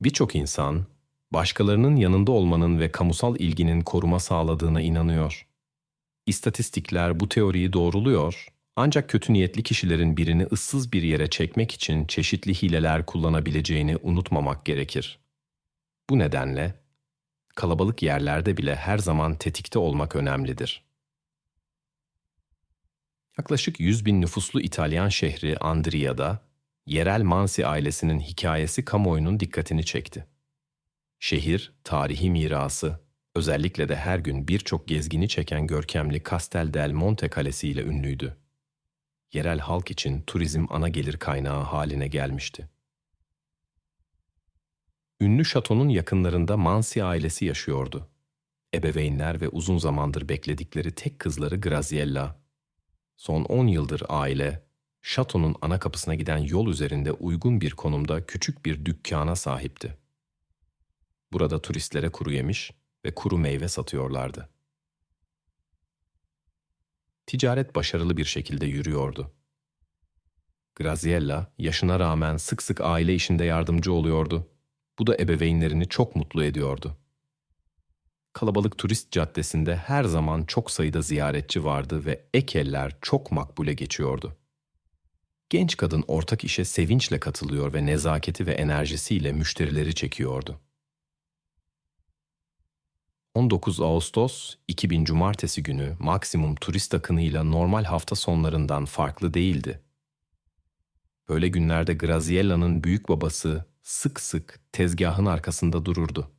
Birçok insan, başkalarının yanında olmanın ve kamusal ilginin koruma sağladığına inanıyor. İstatistikler bu teoriyi doğruluyor, ancak kötü niyetli kişilerin birini ıssız bir yere çekmek için çeşitli hileler kullanabileceğini unutmamak gerekir. Bu nedenle kalabalık yerlerde bile her zaman tetikte olmak önemlidir. Yaklaşık 100 bin nüfuslu İtalyan şehri Andria'da, yerel Mansi ailesinin hikayesi kamuoyunun dikkatini çekti. Şehir, tarihi mirası, özellikle de her gün birçok gezgini çeken görkemli Castel del Monte Kalesi ile ünlüydü. Yerel halk için turizm ana gelir kaynağı haline gelmişti. Ünlü şatonun yakınlarında Mansi ailesi yaşıyordu. Ebeveynler ve uzun zamandır bekledikleri tek kızları Graziella. Son 10 yıldır aile, şatonun ana kapısına giden yol üzerinde uygun bir konumda küçük bir dükkana sahipti. Burada turistlere kuru yemiş ve kuru meyve satıyorlardı. Ticaret başarılı bir şekilde yürüyordu. Graziella yaşına rağmen sık sık aile işinde yardımcı oluyordu. Bu da ebeveynlerini çok mutlu ediyordu. Kalabalık turist caddesinde her zaman çok sayıda ziyaretçi vardı ve ekeller çok makbule geçiyordu. Genç kadın ortak işe sevinçle katılıyor ve nezaketi ve enerjisiyle müşterileri çekiyordu. 19 Ağustos 2000 Cumartesi günü maksimum turist akınıyla normal hafta sonlarından farklı değildi. Böyle günlerde Graziella'nın büyük babası sık sık tezgahın arkasında dururdu.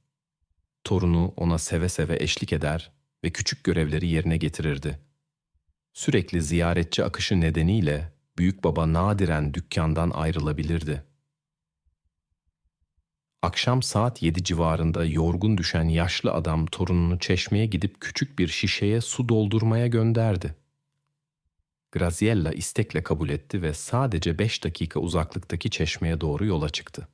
Torunu ona seve seve eşlik eder ve küçük görevleri yerine getirirdi. Sürekli ziyaretçi akışı nedeniyle büyük baba nadiren dükkandan ayrılabilirdi. Akşam saat yedi civarında yorgun düşen yaşlı adam torununu çeşmeye gidip küçük bir şişeye su doldurmaya gönderdi. Graziella istekle kabul etti ve sadece beş dakika uzaklıktaki çeşmeye doğru yola çıktı.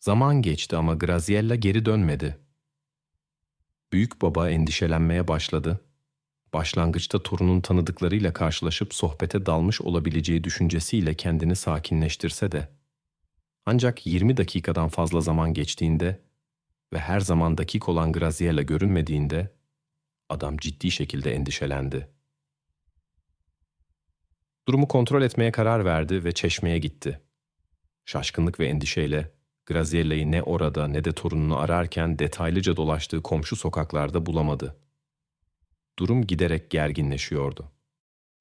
Zaman geçti ama Graziella geri dönmedi. Büyük baba endişelenmeye başladı. Başlangıçta torunun tanıdıklarıyla karşılaşıp sohbete dalmış olabileceği düşüncesiyle kendini sakinleştirse de ancak 20 dakikadan fazla zaman geçtiğinde ve her zaman dakik olan Graziella görünmediğinde adam ciddi şekilde endişelendi. Durumu kontrol etmeye karar verdi ve çeşmeye gitti. Şaşkınlık ve endişeyle Graziella'yı ne orada ne de torununu ararken detaylıca dolaştığı komşu sokaklarda bulamadı. Durum giderek gerginleşiyordu.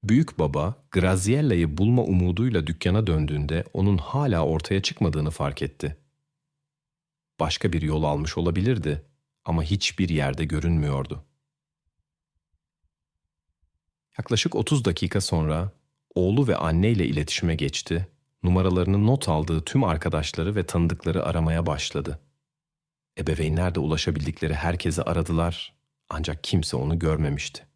Büyük baba, Graziella'yı bulma umuduyla dükkana döndüğünde onun hala ortaya çıkmadığını fark etti. Başka bir yol almış olabilirdi ama hiçbir yerde görünmüyordu. Yaklaşık 30 dakika sonra oğlu ve anneyle iletişime geçti, numaralarını not aldığı tüm arkadaşları ve tanıdıkları aramaya başladı. Ebeveynler de ulaşabildikleri herkesi aradılar ancak kimse onu görmemişti.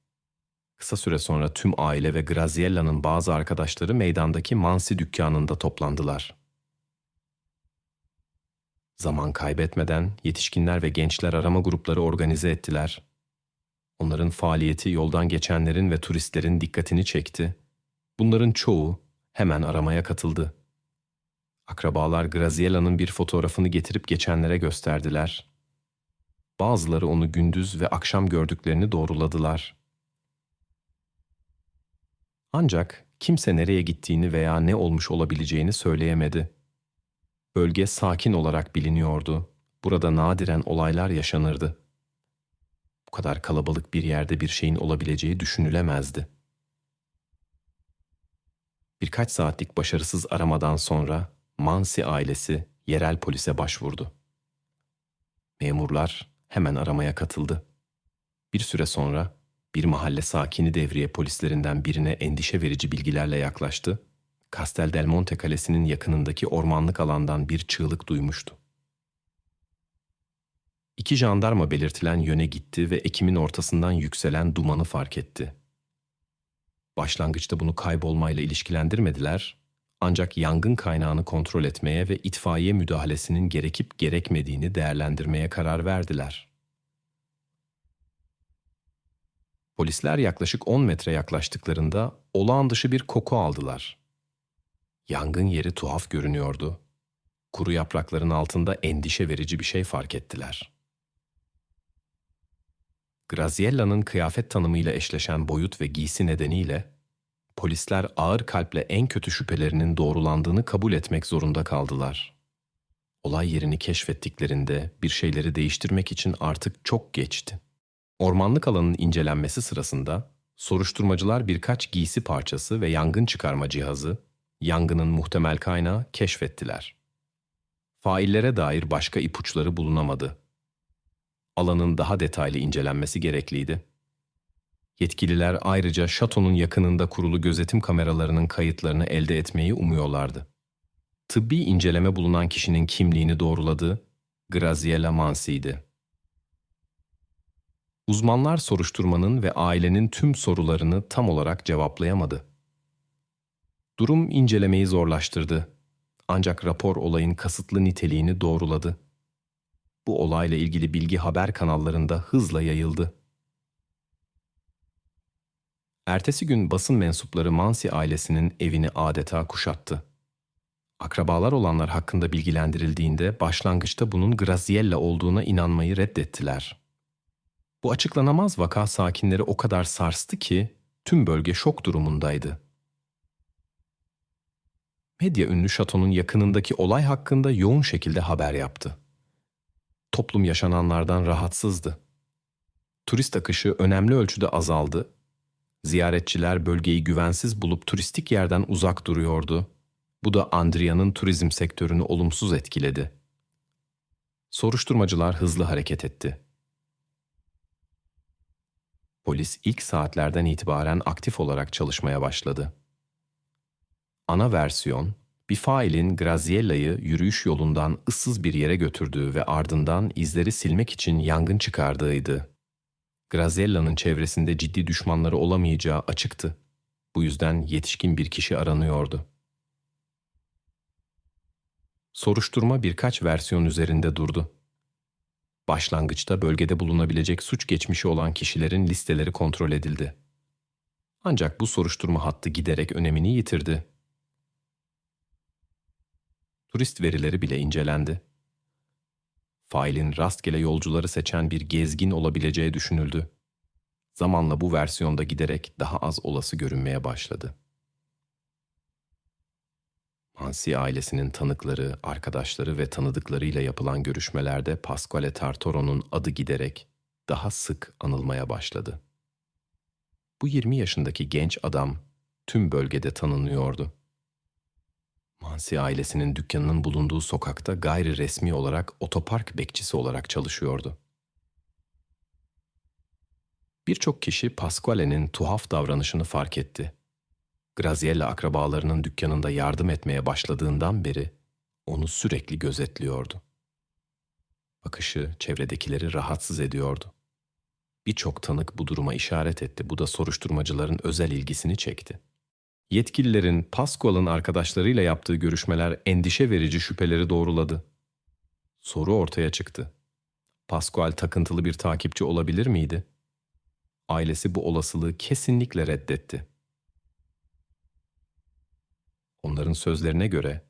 Kısa süre sonra tüm aile ve Graziella'nın bazı arkadaşları meydandaki Mansi dükkanında toplandılar. Zaman kaybetmeden yetişkinler ve gençler arama grupları organize ettiler. Onların faaliyeti yoldan geçenlerin ve turistlerin dikkatini çekti. Bunların çoğu hemen aramaya katıldı. Akrabalar Graziella'nın bir fotoğrafını getirip geçenlere gösterdiler. Bazıları onu gündüz ve akşam gördüklerini doğruladılar. Ancak kimse nereye gittiğini veya ne olmuş olabileceğini söyleyemedi. Bölge sakin olarak biliniyordu. Burada nadiren olaylar yaşanırdı. Bu kadar kalabalık bir yerde bir şeyin olabileceği düşünülemezdi. Birkaç saatlik başarısız aramadan sonra Mansi ailesi yerel polise başvurdu. Memurlar hemen aramaya katıldı. Bir süre sonra bir mahalle sakini devriye polislerinden birine endişe verici bilgilerle yaklaştı. Castel del Monte Kalesi'nin yakınındaki ormanlık alandan bir çığlık duymuştu. İki jandarma belirtilen yöne gitti ve Ekim'in ortasından yükselen dumanı fark etti. Başlangıçta bunu kaybolmayla ilişkilendirmediler ancak yangın kaynağını kontrol etmeye ve itfaiye müdahalesinin gerekip gerekmediğini değerlendirmeye karar verdiler. Polisler yaklaşık 10 metre yaklaştıklarında olağan dışı bir koku aldılar. Yangın yeri tuhaf görünüyordu. Kuru yaprakların altında endişe verici bir şey fark ettiler. Graziella'nın kıyafet tanımıyla eşleşen boyut ve giysi nedeniyle polisler ağır kalple en kötü şüphelerinin doğrulandığını kabul etmek zorunda kaldılar. Olay yerini keşfettiklerinde bir şeyleri değiştirmek için artık çok geçti. Ormanlık alanın incelenmesi sırasında soruşturmacılar birkaç giysi parçası ve yangın çıkarma cihazı, yangının muhtemel kaynağı keşfettiler. Faillere dair başka ipuçları bulunamadı. Alanın daha detaylı incelenmesi gerekliydi. Yetkililer ayrıca şatonun yakınında kurulu gözetim kameralarının kayıtlarını elde etmeyi umuyorlardı. Tıbbi inceleme bulunan kişinin kimliğini doğruladı, Graziella Mansi'ydi. Uzmanlar soruşturmanın ve ailenin tüm sorularını tam olarak cevaplayamadı. Durum incelemeyi zorlaştırdı. Ancak rapor olayın kasıtlı niteliğini doğruladı. Bu olayla ilgili bilgi haber kanallarında hızla yayıldı. Ertesi gün basın mensupları Mansi ailesinin evini adeta kuşattı. Akrabalar olanlar hakkında bilgilendirildiğinde başlangıçta bunun Graziella olduğuna inanmayı reddettiler. Bu açıklanamaz vaka sakinleri o kadar sarstı ki tüm bölge şok durumundaydı. Medya ünlü şatonun yakınındaki olay hakkında yoğun şekilde haber yaptı. Toplum yaşananlardan rahatsızdı. Turist akışı önemli ölçüde azaldı. Ziyaretçiler bölgeyi güvensiz bulup turistik yerden uzak duruyordu. Bu da Andria'nın turizm sektörünü olumsuz etkiledi. Soruşturmacılar hızlı hareket etti. Polis ilk saatlerden itibaren aktif olarak çalışmaya başladı. Ana versiyon, bir failin Graziella'yı yürüyüş yolundan ıssız bir yere götürdüğü ve ardından izleri silmek için yangın çıkardığıydı. Graziella'nın çevresinde ciddi düşmanları olamayacağı açıktı. Bu yüzden yetişkin bir kişi aranıyordu. Soruşturma birkaç versiyon üzerinde durdu. Başlangıçta bölgede bulunabilecek suç geçmişi olan kişilerin listeleri kontrol edildi. Ancak bu soruşturma hattı giderek önemini yitirdi. Turist verileri bile incelendi. Failin rastgele yolcuları seçen bir gezgin olabileceği düşünüldü. Zamanla bu versiyonda giderek daha az olası görünmeye başladı. Mansi ailesinin tanıkları, arkadaşları ve tanıdıklarıyla yapılan görüşmelerde Pasquale Tartoro'nun adı giderek daha sık anılmaya başladı. Bu 20 yaşındaki genç adam tüm bölgede tanınıyordu. Mansi ailesinin dükkanının bulunduğu sokakta gayri resmi olarak otopark bekçisi olarak çalışıyordu. Birçok kişi Pasquale'nin tuhaf davranışını fark etti Graziella akrabalarının dükkanında yardım etmeye başladığından beri onu sürekli gözetliyordu. Bakışı çevredekileri rahatsız ediyordu. Birçok tanık bu duruma işaret etti. Bu da soruşturmacıların özel ilgisini çekti. Yetkililerin Pascual'ın arkadaşlarıyla yaptığı görüşmeler endişe verici şüpheleri doğruladı. Soru ortaya çıktı. Pascual takıntılı bir takipçi olabilir miydi? Ailesi bu olasılığı kesinlikle reddetti. Onların sözlerine göre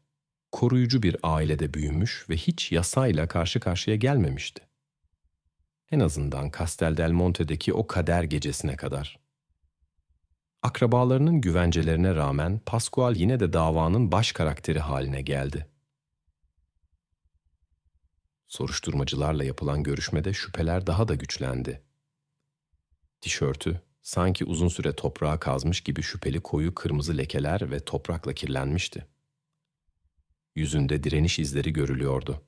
koruyucu bir ailede büyümüş ve hiç yasayla karşı karşıya gelmemişti. En azından Castel del Monte'deki o kader gecesine kadar. Akrabalarının güvencelerine rağmen Pascual yine de davanın baş karakteri haline geldi. Soruşturmacılarla yapılan görüşmede şüpheler daha da güçlendi. Tişörtü, sanki uzun süre toprağa kazmış gibi şüpheli koyu kırmızı lekeler ve toprakla kirlenmişti. Yüzünde direniş izleri görülüyordu.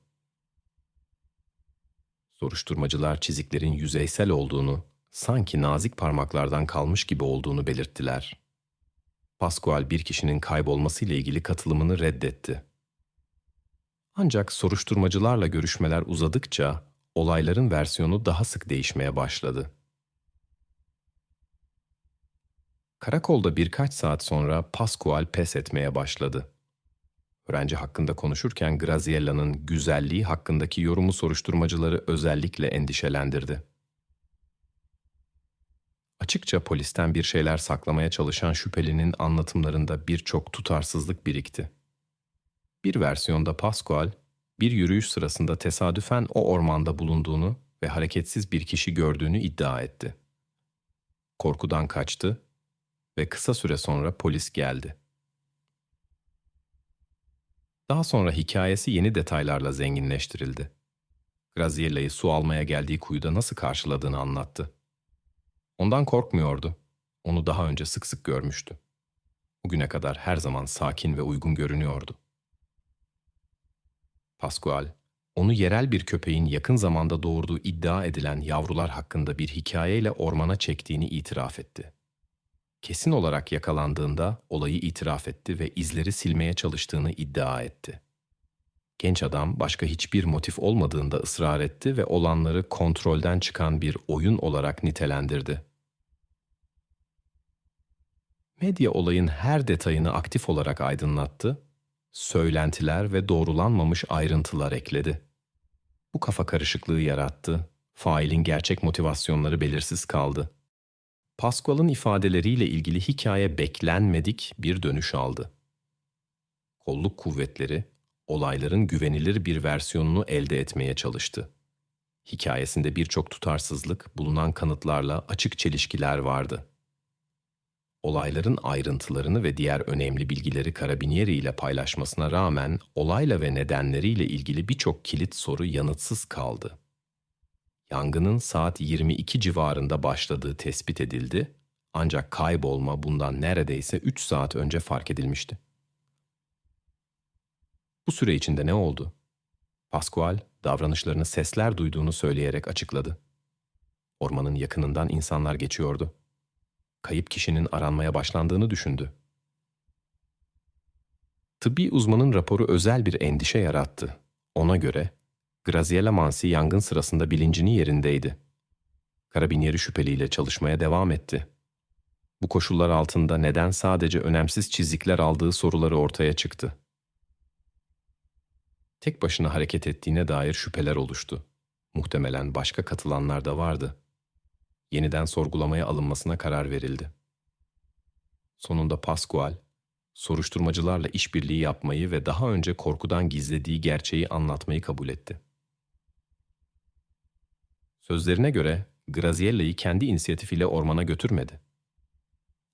Soruşturmacılar çiziklerin yüzeysel olduğunu, sanki nazik parmaklardan kalmış gibi olduğunu belirttiler. Pascual bir kişinin kaybolmasıyla ilgili katılımını reddetti. Ancak soruşturmacılarla görüşmeler uzadıkça olayların versiyonu daha sık değişmeye başladı. Karakolda birkaç saat sonra Pascual pes etmeye başladı. Öğrenci hakkında konuşurken Graziella'nın güzelliği hakkındaki yorumu soruşturmacıları özellikle endişelendirdi. Açıkça polisten bir şeyler saklamaya çalışan şüphelinin anlatımlarında birçok tutarsızlık birikti. Bir versiyonda Pascual, bir yürüyüş sırasında tesadüfen o ormanda bulunduğunu ve hareketsiz bir kişi gördüğünü iddia etti. Korkudan kaçtı ve kısa süre sonra polis geldi. Daha sonra hikayesi yeni detaylarla zenginleştirildi. Graziella'yı su almaya geldiği kuyuda nasıl karşıladığını anlattı. Ondan korkmuyordu. Onu daha önce sık sık görmüştü. Bugüne kadar her zaman sakin ve uygun görünüyordu. Pascual, onu yerel bir köpeğin yakın zamanda doğurduğu iddia edilen yavrular hakkında bir hikayeyle ormana çektiğini itiraf etti. Kesin olarak yakalandığında olayı itiraf etti ve izleri silmeye çalıştığını iddia etti. Genç adam başka hiçbir motif olmadığında ısrar etti ve olanları kontrolden çıkan bir oyun olarak nitelendirdi. Medya olayın her detayını aktif olarak aydınlattı, söylentiler ve doğrulanmamış ayrıntılar ekledi. Bu kafa karışıklığı yarattı, failin gerçek motivasyonları belirsiz kaldı. Pascual'ın ifadeleriyle ilgili hikaye beklenmedik bir dönüş aldı. Kolluk kuvvetleri, olayların güvenilir bir versiyonunu elde etmeye çalıştı. Hikayesinde birçok tutarsızlık, bulunan kanıtlarla açık çelişkiler vardı olayların ayrıntılarını ve diğer önemli bilgileri Karabinieri ile paylaşmasına rağmen olayla ve nedenleriyle ilgili birçok kilit soru yanıtsız kaldı. Yangının saat 22 civarında başladığı tespit edildi ancak kaybolma bundan neredeyse 3 saat önce fark edilmişti. Bu süre içinde ne oldu? Pascual davranışlarını sesler duyduğunu söyleyerek açıkladı. Ormanın yakınından insanlar geçiyordu kayıp kişinin aranmaya başlandığını düşündü. Tıbbi uzmanın raporu özel bir endişe yarattı. Ona göre Graziella Mansi yangın sırasında bilincini yerindeydi. Karabinieri şüpheliyle çalışmaya devam etti. Bu koşullar altında neden sadece önemsiz çizikler aldığı soruları ortaya çıktı. Tek başına hareket ettiğine dair şüpheler oluştu. Muhtemelen başka katılanlar da vardı yeniden sorgulamaya alınmasına karar verildi. Sonunda Pascual, soruşturmacılarla işbirliği yapmayı ve daha önce korkudan gizlediği gerçeği anlatmayı kabul etti. Sözlerine göre Graziella'yı kendi inisiyatifiyle ormana götürmedi.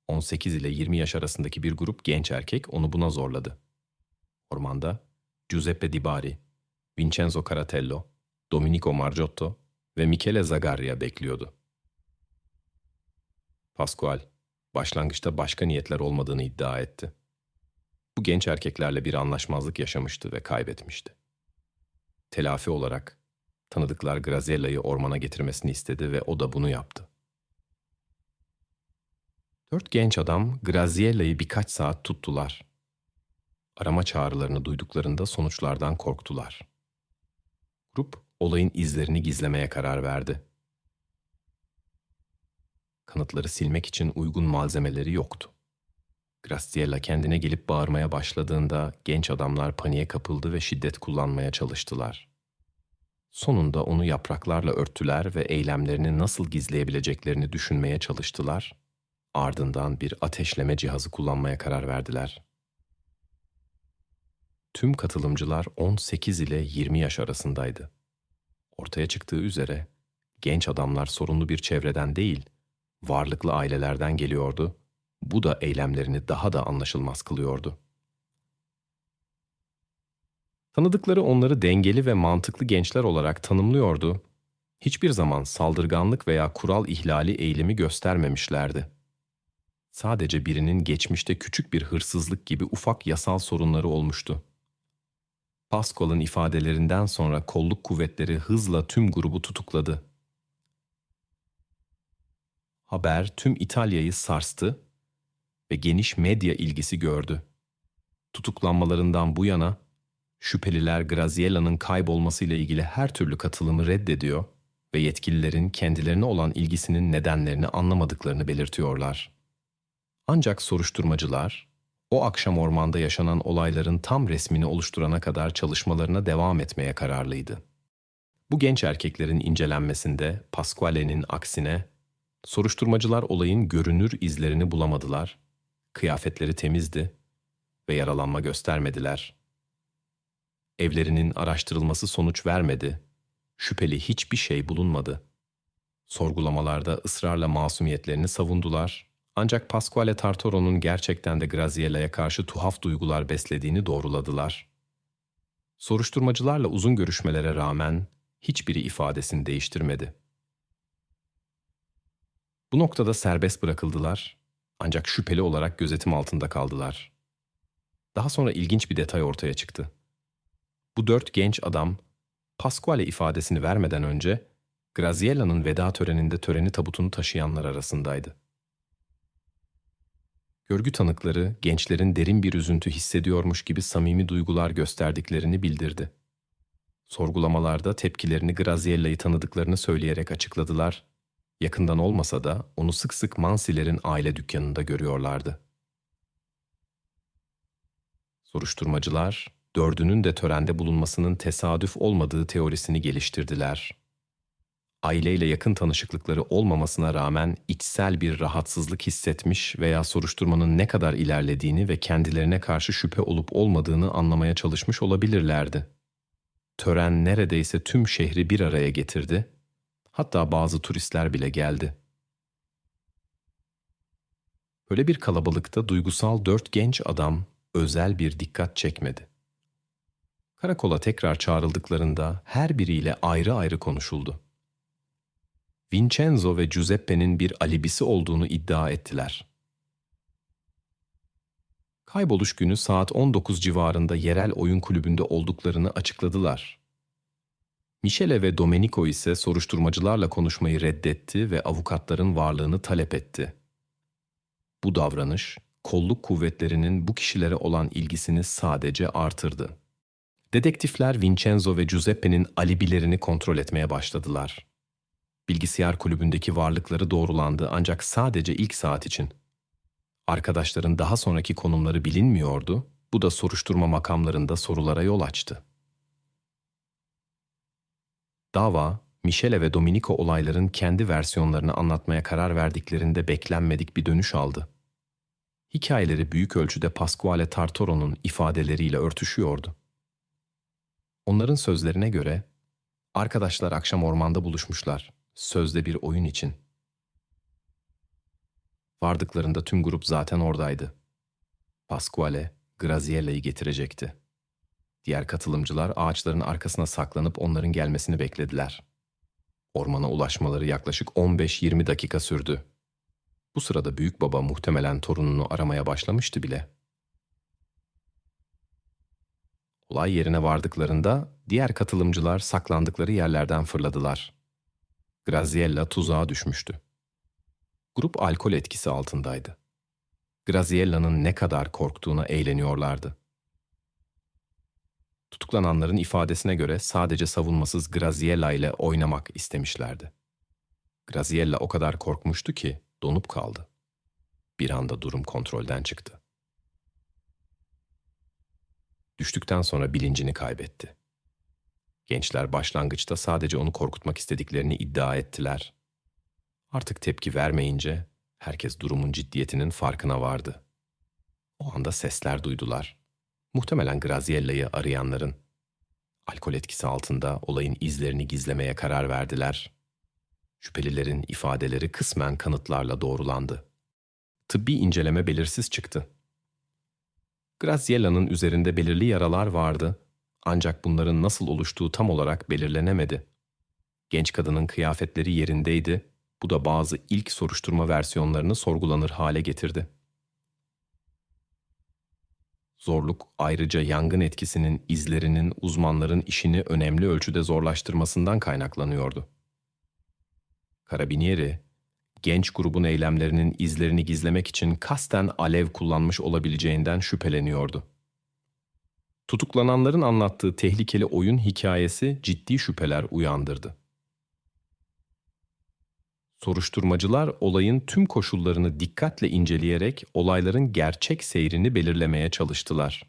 18 ile 20 yaş arasındaki bir grup genç erkek onu buna zorladı. Ormanda Giuseppe Di Bari, Vincenzo Caratello, Domenico Margiotto ve Michele Zagaria bekliyordu. Pascual, başlangıçta başka niyetler olmadığını iddia etti. Bu genç erkeklerle bir anlaşmazlık yaşamıştı ve kaybetmişti. Telafi olarak tanıdıklar Graziella'yı ormana getirmesini istedi ve o da bunu yaptı. Dört genç adam Graziella'yı birkaç saat tuttular. Arama çağrılarını duyduklarında sonuçlardan korktular. Grup olayın izlerini gizlemeye karar verdi Kanıtları silmek için uygun malzemeleri yoktu. Graciela kendine gelip bağırmaya başladığında genç adamlar paniğe kapıldı ve şiddet kullanmaya çalıştılar. Sonunda onu yapraklarla örttüler ve eylemlerini nasıl gizleyebileceklerini düşünmeye çalıştılar. Ardından bir ateşleme cihazı kullanmaya karar verdiler. Tüm katılımcılar 18 ile 20 yaş arasındaydı. Ortaya çıktığı üzere genç adamlar sorunlu bir çevreden değil, varlıklı ailelerden geliyordu. Bu da eylemlerini daha da anlaşılmaz kılıyordu. Tanıdıkları onları dengeli ve mantıklı gençler olarak tanımlıyordu. Hiçbir zaman saldırganlık veya kural ihlali eğilimi göstermemişlerdi. Sadece birinin geçmişte küçük bir hırsızlık gibi ufak yasal sorunları olmuştu. Pascal'ın ifadelerinden sonra kolluk kuvvetleri hızla tüm grubu tutukladı haber tüm İtalya'yı sarstı ve geniş medya ilgisi gördü. Tutuklanmalarından bu yana şüpheliler Graziella'nın kaybolmasıyla ilgili her türlü katılımı reddediyor ve yetkililerin kendilerine olan ilgisinin nedenlerini anlamadıklarını belirtiyorlar. Ancak soruşturmacılar o akşam ormanda yaşanan olayların tam resmini oluşturana kadar çalışmalarına devam etmeye kararlıydı. Bu genç erkeklerin incelenmesinde Pasquale'nin aksine Soruşturmacılar olayın görünür izlerini bulamadılar. Kıyafetleri temizdi ve yaralanma göstermediler. Evlerinin araştırılması sonuç vermedi. Şüpheli hiçbir şey bulunmadı. Sorgulamalarda ısrarla masumiyetlerini savundular. Ancak Pasquale Tartaro'nun gerçekten de Graziella'ya karşı tuhaf duygular beslediğini doğruladılar. Soruşturmacılarla uzun görüşmelere rağmen hiçbiri ifadesini değiştirmedi. Bu noktada serbest bırakıldılar ancak şüpheli olarak gözetim altında kaldılar. Daha sonra ilginç bir detay ortaya çıktı. Bu dört genç adam Pasquale ifadesini vermeden önce Graziella'nın veda töreninde töreni tabutunu taşıyanlar arasındaydı. Görgü tanıkları gençlerin derin bir üzüntü hissediyormuş gibi samimi duygular gösterdiklerini bildirdi. Sorgulamalarda tepkilerini Graziella'yı tanıdıklarını söyleyerek açıkladılar. Yakından olmasa da onu sık sık Mansiler'in aile dükkanında görüyorlardı. Soruşturmacılar, dördünün de törende bulunmasının tesadüf olmadığı teorisini geliştirdiler. Aileyle yakın tanışıklıkları olmamasına rağmen içsel bir rahatsızlık hissetmiş veya soruşturmanın ne kadar ilerlediğini ve kendilerine karşı şüphe olup olmadığını anlamaya çalışmış olabilirlerdi. Tören neredeyse tüm şehri bir araya getirdi. Hatta bazı turistler bile geldi. Böyle bir kalabalıkta duygusal dört genç adam özel bir dikkat çekmedi. Karakola tekrar çağrıldıklarında her biriyle ayrı ayrı konuşuldu. Vincenzo ve Giuseppe'nin bir alibisi olduğunu iddia ettiler. Kayboluş günü saat 19 civarında yerel oyun kulübünde olduklarını açıkladılar. Michele ve Domenico ise soruşturmacılarla konuşmayı reddetti ve avukatların varlığını talep etti. Bu davranış, kolluk kuvvetlerinin bu kişilere olan ilgisini sadece artırdı. Dedektifler Vincenzo ve Giuseppe'nin alibilerini kontrol etmeye başladılar. Bilgisayar kulübündeki varlıkları doğrulandı ancak sadece ilk saat için. Arkadaşların daha sonraki konumları bilinmiyordu, bu da soruşturma makamlarında sorulara yol açtı. Dava, Michele ve Domenico olayların kendi versiyonlarını anlatmaya karar verdiklerinde beklenmedik bir dönüş aldı. Hikayeleri büyük ölçüde Pasquale Tartoro'nun ifadeleriyle örtüşüyordu. Onların sözlerine göre, arkadaşlar akşam ormanda buluşmuşlar, sözde bir oyun için. Vardıklarında tüm grup zaten oradaydı. Pasquale, Graziella'yı getirecekti. Diğer katılımcılar ağaçların arkasına saklanıp onların gelmesini beklediler. Ormana ulaşmaları yaklaşık 15-20 dakika sürdü. Bu sırada büyük baba muhtemelen torununu aramaya başlamıştı bile. Olay yerine vardıklarında diğer katılımcılar saklandıkları yerlerden fırladılar. Graziella tuzağa düşmüştü. Grup alkol etkisi altındaydı. Graziella'nın ne kadar korktuğuna eğleniyorlardı. Tutuklananların ifadesine göre sadece savunmasız Graziella ile oynamak istemişlerdi. Graziella o kadar korkmuştu ki donup kaldı. Bir anda durum kontrolden çıktı. Düştükten sonra bilincini kaybetti. Gençler başlangıçta sadece onu korkutmak istediklerini iddia ettiler. Artık tepki vermeyince herkes durumun ciddiyetinin farkına vardı. O anda sesler duydular. Muhtemelen Graziella'yı arayanların. Alkol etkisi altında olayın izlerini gizlemeye karar verdiler. Şüphelilerin ifadeleri kısmen kanıtlarla doğrulandı. Tıbbi inceleme belirsiz çıktı. Graziella'nın üzerinde belirli yaralar vardı ancak bunların nasıl oluştuğu tam olarak belirlenemedi. Genç kadının kıyafetleri yerindeydi, bu da bazı ilk soruşturma versiyonlarını sorgulanır hale getirdi. Zorluk ayrıca yangın etkisinin izlerinin uzmanların işini önemli ölçüde zorlaştırmasından kaynaklanıyordu. Karabinieri, genç grubun eylemlerinin izlerini gizlemek için kasten alev kullanmış olabileceğinden şüpheleniyordu. Tutuklananların anlattığı tehlikeli oyun hikayesi ciddi şüpheler uyandırdı. Soruşturmacılar olayın tüm koşullarını dikkatle inceleyerek olayların gerçek seyrini belirlemeye çalıştılar.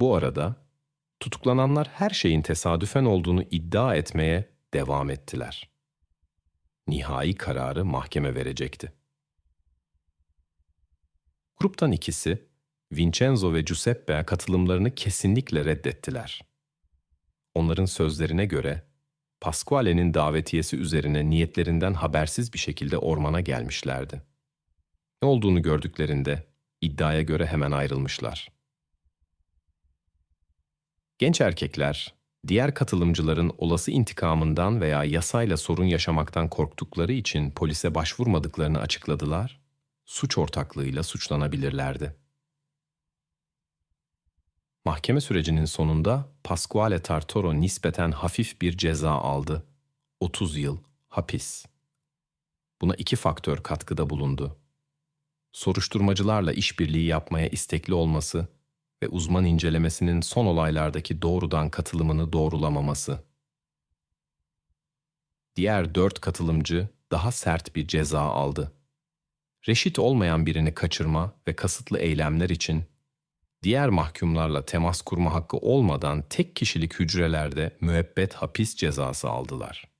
Bu arada tutuklananlar her şeyin tesadüfen olduğunu iddia etmeye devam ettiler. Nihai kararı mahkeme verecekti. Gruptan ikisi Vincenzo ve Giuseppe katılımlarını kesinlikle reddettiler. Onların sözlerine göre Pasquale'nin davetiyesi üzerine niyetlerinden habersiz bir şekilde ormana gelmişlerdi. Ne olduğunu gördüklerinde iddiaya göre hemen ayrılmışlar. Genç erkekler, diğer katılımcıların olası intikamından veya yasayla sorun yaşamaktan korktukları için polise başvurmadıklarını açıkladılar, suç ortaklığıyla suçlanabilirlerdi. Mahkeme sürecinin sonunda Pasquale Tartoro nispeten hafif bir ceza aldı. 30 yıl hapis. Buna iki faktör katkıda bulundu. Soruşturmacılarla işbirliği yapmaya istekli olması ve uzman incelemesinin son olaylardaki doğrudan katılımını doğrulamaması. Diğer dört katılımcı daha sert bir ceza aldı. Reşit olmayan birini kaçırma ve kasıtlı eylemler için diğer mahkumlarla temas kurma hakkı olmadan tek kişilik hücrelerde müebbet hapis cezası aldılar.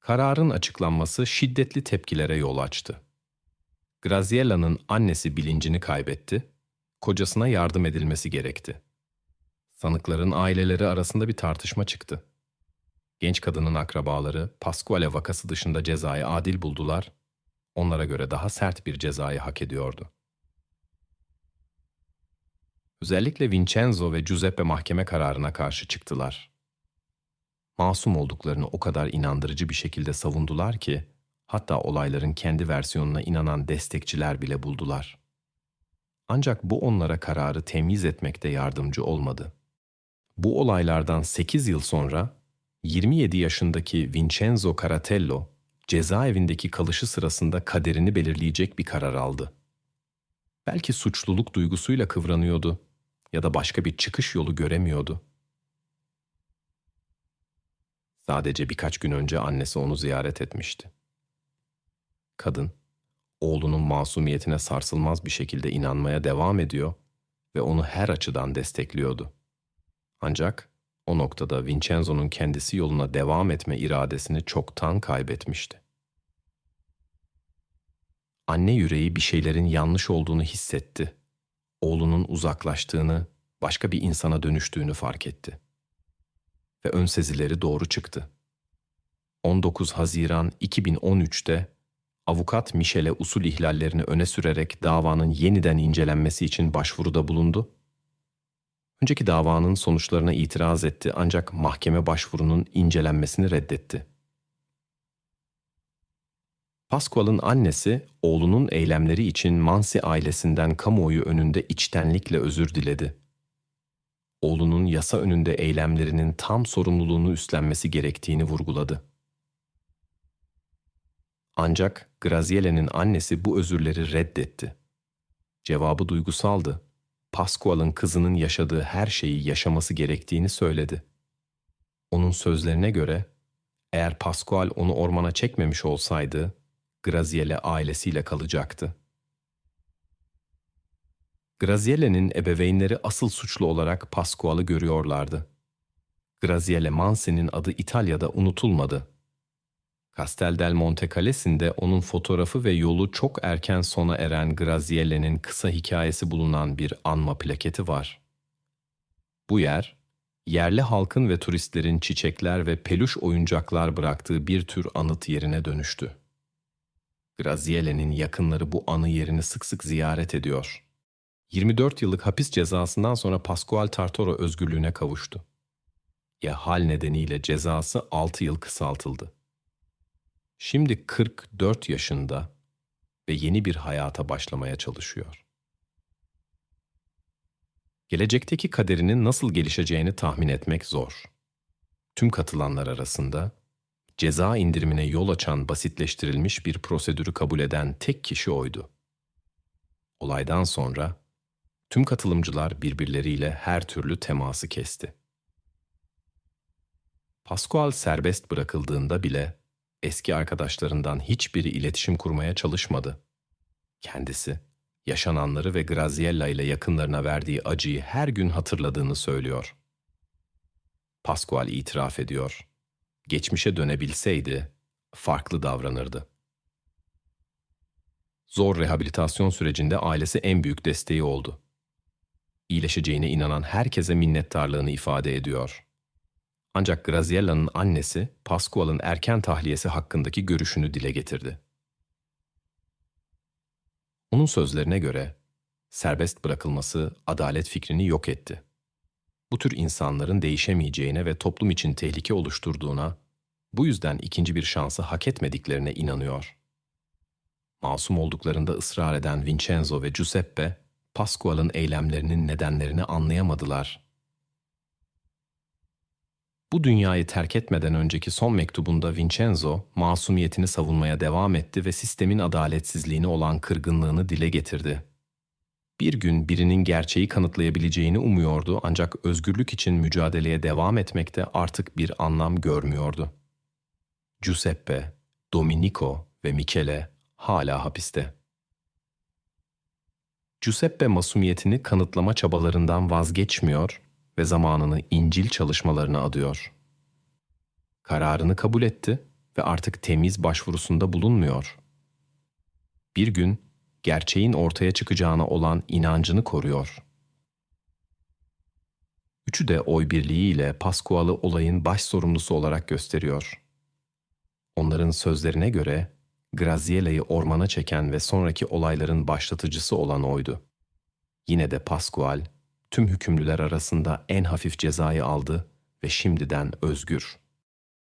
Kararın açıklanması şiddetli tepkilere yol açtı. Graziella'nın annesi bilincini kaybetti, kocasına yardım edilmesi gerekti. Sanıkların aileleri arasında bir tartışma çıktı. Genç kadının akrabaları Pasquale vakası dışında cezayı adil buldular, onlara göre daha sert bir cezayı hak ediyordu. Özellikle Vincenzo ve Giuseppe mahkeme kararına karşı çıktılar. Masum olduklarını o kadar inandırıcı bir şekilde savundular ki, hatta olayların kendi versiyonuna inanan destekçiler bile buldular. Ancak bu onlara kararı temiz etmekte yardımcı olmadı. Bu olaylardan 8 yıl sonra 27 yaşındaki Vincenzo Caratello cezaevindeki kalışı sırasında kaderini belirleyecek bir karar aldı. Belki suçluluk duygusuyla kıvranıyordu ya da başka bir çıkış yolu göremiyordu. Sadece birkaç gün önce annesi onu ziyaret etmişti. Kadın, oğlunun masumiyetine sarsılmaz bir şekilde inanmaya devam ediyor ve onu her açıdan destekliyordu. Ancak o noktada Vincenzo'nun kendisi yoluna devam etme iradesini çoktan kaybetmişti. Anne yüreği bir şeylerin yanlış olduğunu hissetti. Oğlunun uzaklaştığını, başka bir insana dönüştüğünü fark etti. Ve ön sezileri doğru çıktı. 19 Haziran 2013'te avukat Michel'e usul ihlallerini öne sürerek davanın yeniden incelenmesi için başvuruda bulundu. Önceki davanın sonuçlarına itiraz etti ancak mahkeme başvurunun incelenmesini reddetti. Pasquale'ın annesi oğlunun eylemleri için Mansi ailesinden kamuoyu önünde içtenlikle özür diledi. Oğlunun yasa önünde eylemlerinin tam sorumluluğunu üstlenmesi gerektiğini vurguladı. Ancak Grazielle'nin annesi bu özürleri reddetti. Cevabı duygusaldı. Pasquale'ın kızının yaşadığı her şeyi yaşaması gerektiğini söyledi. Onun sözlerine göre eğer Pasquale onu ormana çekmemiş olsaydı Graziele ailesiyle kalacaktı. Grazielle'nin ebeveynleri asıl suçlu olarak Pasquale'ı görüyorlardı. Graziele Mansi'nin adı İtalya'da unutulmadı. Castel del Monte Kalesi'nde onun fotoğrafı ve yolu çok erken sona eren Grazielle'nin kısa hikayesi bulunan bir anma plaketi var. Bu yer, yerli halkın ve turistlerin çiçekler ve peluş oyuncaklar bıraktığı bir tür anıt yerine dönüştü. Grazielle'nin yakınları bu anı yerini sık sık ziyaret ediyor. 24 yıllık hapis cezasından sonra Pascual Tartoro özgürlüğüne kavuştu. Ya hal nedeniyle cezası 6 yıl kısaltıldı. Şimdi 44 yaşında ve yeni bir hayata başlamaya çalışıyor. Gelecekteki kaderinin nasıl gelişeceğini tahmin etmek zor. Tüm katılanlar arasında ceza indirimine yol açan basitleştirilmiş bir prosedürü kabul eden tek kişi oydu. Olaydan sonra tüm katılımcılar birbirleriyle her türlü teması kesti. Pascual serbest bırakıldığında bile eski arkadaşlarından hiçbiri iletişim kurmaya çalışmadı. Kendisi, yaşananları ve Graziella ile yakınlarına verdiği acıyı her gün hatırladığını söylüyor. Pascual itiraf ediyor geçmişe dönebilseydi farklı davranırdı. Zor rehabilitasyon sürecinde ailesi en büyük desteği oldu. iyileşeceğine inanan herkese minnettarlığını ifade ediyor. Ancak Graziella'nın annesi Pasquale'ın erken tahliyesi hakkındaki görüşünü dile getirdi. Onun sözlerine göre serbest bırakılması adalet fikrini yok etti. Bu tür insanların değişemeyeceğine ve toplum için tehlike oluşturduğuna, bu yüzden ikinci bir şansı hak etmediklerine inanıyor. Masum olduklarında ısrar eden Vincenzo ve Giuseppe, Pasquale'ın eylemlerinin nedenlerini anlayamadılar. Bu dünyayı terk etmeden önceki son mektubunda Vincenzo, masumiyetini savunmaya devam etti ve sistemin adaletsizliğine olan kırgınlığını dile getirdi. Bir gün birinin gerçeği kanıtlayabileceğini umuyordu ancak özgürlük için mücadeleye devam etmekte artık bir anlam görmüyordu. Giuseppe, Domenico ve Michele hala hapiste. Giuseppe masumiyetini kanıtlama çabalarından vazgeçmiyor ve zamanını İncil çalışmalarına adıyor. Kararını kabul etti ve artık temiz başvurusunda bulunmuyor. Bir gün gerçeğin ortaya çıkacağına olan inancını koruyor. Üçü de oy birliğiyle Pascual'ı olayın baş sorumlusu olarak gösteriyor. Onların sözlerine göre Graziella'yı ormana çeken ve sonraki olayların başlatıcısı olan oydu. Yine de Pascual, tüm hükümlüler arasında en hafif cezayı aldı ve şimdiden özgür.